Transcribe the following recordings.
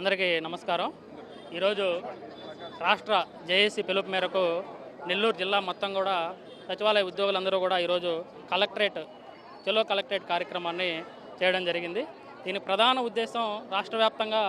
అందరికీ నమస్కారం. ఈరోజు రాష్ట్ర జేఏసీ పిలుపు మేరకు నెల్లూరు జిల్లా మొత్తం కూడా సచివాలయ ఉద్యోగులందరూ కూడా ఈరోజు కలెక్టరేట్ చెలో కలెక్టరేట్ కార్యక్రమాన్ని చేయడం జరిగింది. దీని ప్రధాన ఉద్దేశం రాష్ట్ర వ్యాప్తంగా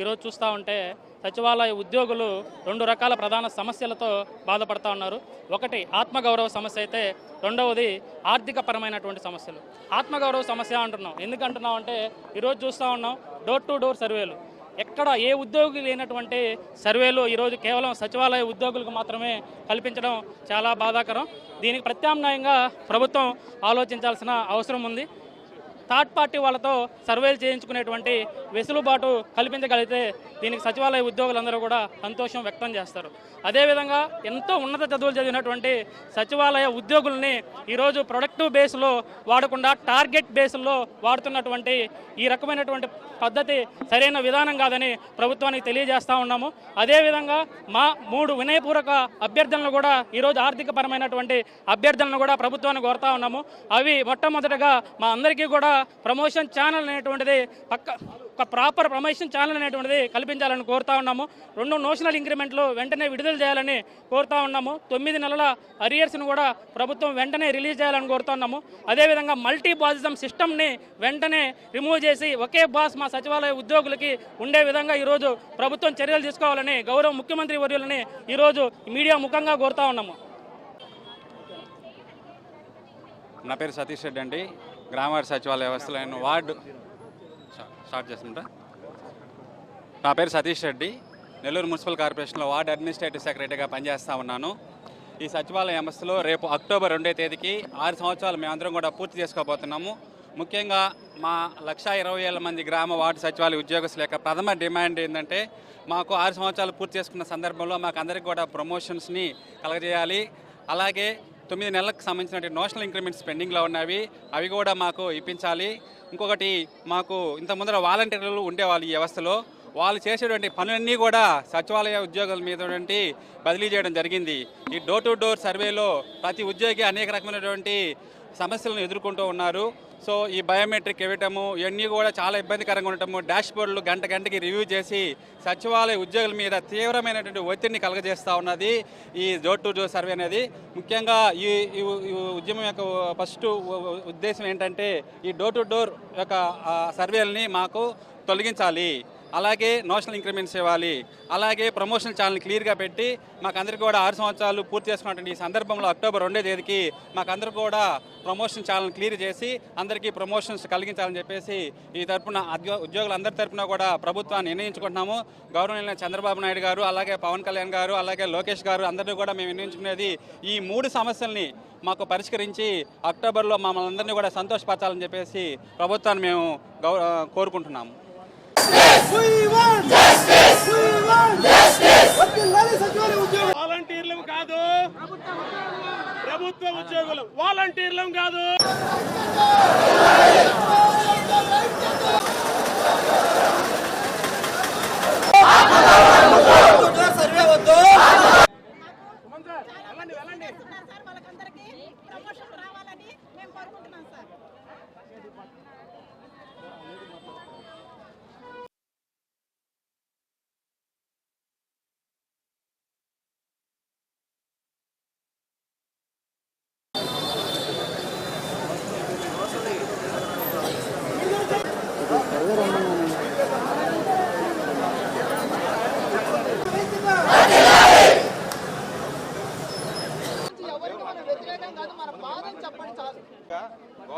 ఈరోజు చూస్తూ ఉంటే సచివాలయ ఉద్యోగులు రెండు రకాల ప్రధాన సమస్యలతో బాధపడుతూ ఉన్నారు. ఒకటి ఆత్మగౌరవ సమస్య అయితే రెండవది ఆర్థిక పరమైనటువంటి సమస్యలు. ఆత్మగౌరవ సమస్య అంటున్నాం. ఎందుకంటున్నాం అంటే ఈరోజు చూస్తూ ఉన్నాం డోర్ టు డోర్ సర్వేలు. ఎక్కడ ఏ ఉద్యోగి లేనటువంటి సర్వేలు ఈరోజు కేవలం సచివాలయ ఉద్యోగులకు మాత్రమే కల్పించడం చాలా బాధాకరం. దీనికి ప్రత్యామ్నాయంగా ప్రభుత్వం ఆలోచించాల్సిన అవసరం ఉంది. థర్డ్ పార్టీ వాళ్ళతో సర్వేలు చేయించుకునేటువంటి వెసులుబాటు కల్పించగలిగితే దీనికి సచివాలయ ఉద్యోగులందరూ కూడా సంతోషం వ్యక్తం చేస్తారు. అదేవిధంగా ఎంతో ఉన్నత చదువులు చదివినటువంటి సచివాలయ ఉద్యోగుల్ని ఈరోజు ప్రొడక్టివ్ బేస్లో వాడకుండా టార్గెట్ బేస్లో వాడుతున్నటువంటి ఈ రకమైనటువంటి పద్ధతి సరైన విధానం కాదని ప్రభుత్వానికి తెలియజేస్తూ ఉన్నాము. అదేవిధంగా మా మూడు వినయపూర్వక అభ్యర్థనలు కూడా ఈరోజు ఆర్థిక పరమైనటువంటి అభ్యర్థనలు కూడా ప్రభుత్వాన్ని కోరుతా ఉన్నాము. అవి మొట్టమొదటిగా మా అందరికీ కూడా ప్రమోషన్ ఛానల్ అనేటువంటిది పక్క ఒక ప్రాపర్ ప్రమోషన్ ఛానల్ అనేటువంటిది కల్పించాలని కోరుతా ఉన్నాము. రెండు నోషనల్ ఇంక్రిమెంట్లు వెంటనే విడుదల చేయాలని కోరుతా ఉన్నాము. తొమ్మిది నెలల అరియర్స్ను కూడా ప్రభుత్వం వెంటనే రిలీజ్ చేయాలని కోరుతా ఉన్నాము. అదేవిధంగా మల్టీ బాసిజం సిస్టమ్ని వెంటనే రిమూవ్ చేసి ఒకే బాస్ మా సచివాలయ ఉద్యోగులకి ఉండే విధంగా ఈరోజు ప్రభుత్వం చర్యలు తీసుకోవాలని గౌరవ ముఖ్యమంత్రి వర్యులని ఈరోజు మీడియా ముఖంగా కోరుతా ఉన్నాము. నా పేరు సతీష్ రెడ్డి అండి. గ్రామ సచివాలయ వ్యవస్థలో నేను వార్డు స్టార్ట్ చేస్తుంటా. నా పేరు సతీష్ రెడ్డి. నెల్లూరు మున్సిపల్ కార్పొరేషన్లో వార్డు అడ్మినిస్ట్రేటివ్ సెక్రటరీగా పనిచేస్తూ ఉన్నాను. ఈ సచివాలయ వ్యవస్థలో రేపు అక్టోబర్ రెండో తేదీకి ఆరు సంవత్సరాలు మేమందరం కూడా పూర్తి చేసుకోబోతున్నాము. ముఖ్యంగా మా లక్ష ఇరవై వేల మంది గ్రామ వార్డు సచివాలయ ఉద్యోగస్తుల యొక్క ప్రథమ డిమాండ్ ఏంటంటే మాకు ఆరు సంవత్సరాలు పూర్తి చేసుకున్న సందర్భంలో మాకు అందరికీ కూడా ప్రమోషన్స్ని కలగజేయాలి. అలాగే తొమ్మిది నెలలకు సంబంధించిన నోషనల్ ఇంక్రిమెంట్స్ పెండింగ్లో ఉన్నవి. అవి కూడా మాకు ఇప్పించాలి. ఇంకొకటి మాకు ఇంత ముందర వాలంటీర్లు ఉండేవాళ్ళు ఈ వ్యవస్థలో. వాళ్ళు చేసేటువంటి పనులన్నీ కూడా సచివాలయ ఉద్యోగుల మీద బదిలీ చేయడం జరిగింది. ఈ డోర్ టు డోర్ సర్వేలో ప్రతి ఉద్యోగి అనేక రకమైనటువంటి సమస్యలను ఎదుర్కొంటూ ఉన్నారు. సో ఈ బయోమెట్రిక్ ఇవ్వటము ఇవన్నీ కూడా చాలా ఇబ్బందికరంగా ఉండటము డాష్ బోర్డులు గంట గంటకి రివ్యూ చేసి సచివాలయ ఉద్యోగుల మీద తీవ్రమైనటువంటి ఒత్తిడిని కలగజేస్తూ ఉన్నది ఈ డోర్ టు డోర్ సర్వే అనేది. ముఖ్యంగా ఈ ఉద్యమం యొక్క ఫస్ట్ ఉద్దేశం ఏంటంటే ఈ డోర్ టు డోర్ యొక్క సర్వేలని మాకు తొలగించాలి. అలాగే నోషనల్ ఇంక్రిమెంట్స్ ఇవ్వాలి. అలాగే ప్రమోషన్ ఛానల్ క్లియర్గా పెట్టి మాకందరికీ కూడా ఆరు సంవత్సరాలు పూర్తి చేసుకున్నటువంటి ఈ సందర్భంలో అక్టోబర్ రెండో తేదీకి మాకందరూ కూడా ప్రమోషన్ ఛానల్ క్లియర్ చేసి అందరికీ ప్రమోషన్స్ కలిగించాలని చెప్పేసి ఈ తరఫున ఉద్యోగులందరి తరఫున కూడా ప్రభుత్వాన్ని నిర్ణయించుకుంటున్నాము. గౌరవనీయులైన చంద్రబాబు నాయుడు గారు అలాగే పవన్ కళ్యాణ్ గారు అలాగే లోకేష్ గారు అందరినీ కూడా మేము నిర్ణయించుకునేది ఈ మూడు సమస్యల్ని మాకు పరిష్కరించి అక్టోబర్లో మమ్మల్ని అందరినీ కూడా సంతోషపరచాలని చెప్పేసి ప్రభుత్వాన్ని మేము కోరుకుంటున్నాము. గౌ కోరుకుంటున్నాము వాలంటీర్లం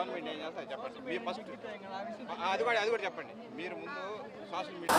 గవర్నమెంట్ ఏం చేస్తారు చెప్పండి. మీరు ఫస్ట్. అది కూడా అది కూడా చెప్పండి. మీరు ముందు సోషల్ మీడియా.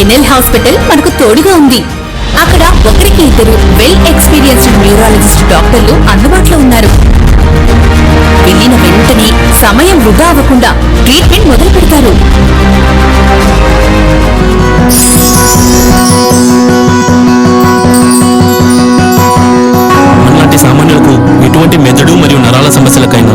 ఎన్ఎల్ హాస్పిటల్ మనకు తోడుగా ఉంది. అక్కడ ఒకరికి ఇద్దరు వెల్ ఎక్స్పీరియన్స్డ్ న్యూరాలజిస్ట్ డాక్టర్లు అందుబాటులో ఉన్నారు. వెళ్ళిన వెంటనే సమయం వృధా అవ్వకుండా ట్రీట్మెంట్ మొదలు పెడతారు. మనలాంటి సామాన్యులకు ఎటువంటి మెదడు మరియు నరాల సమస్యలకైనా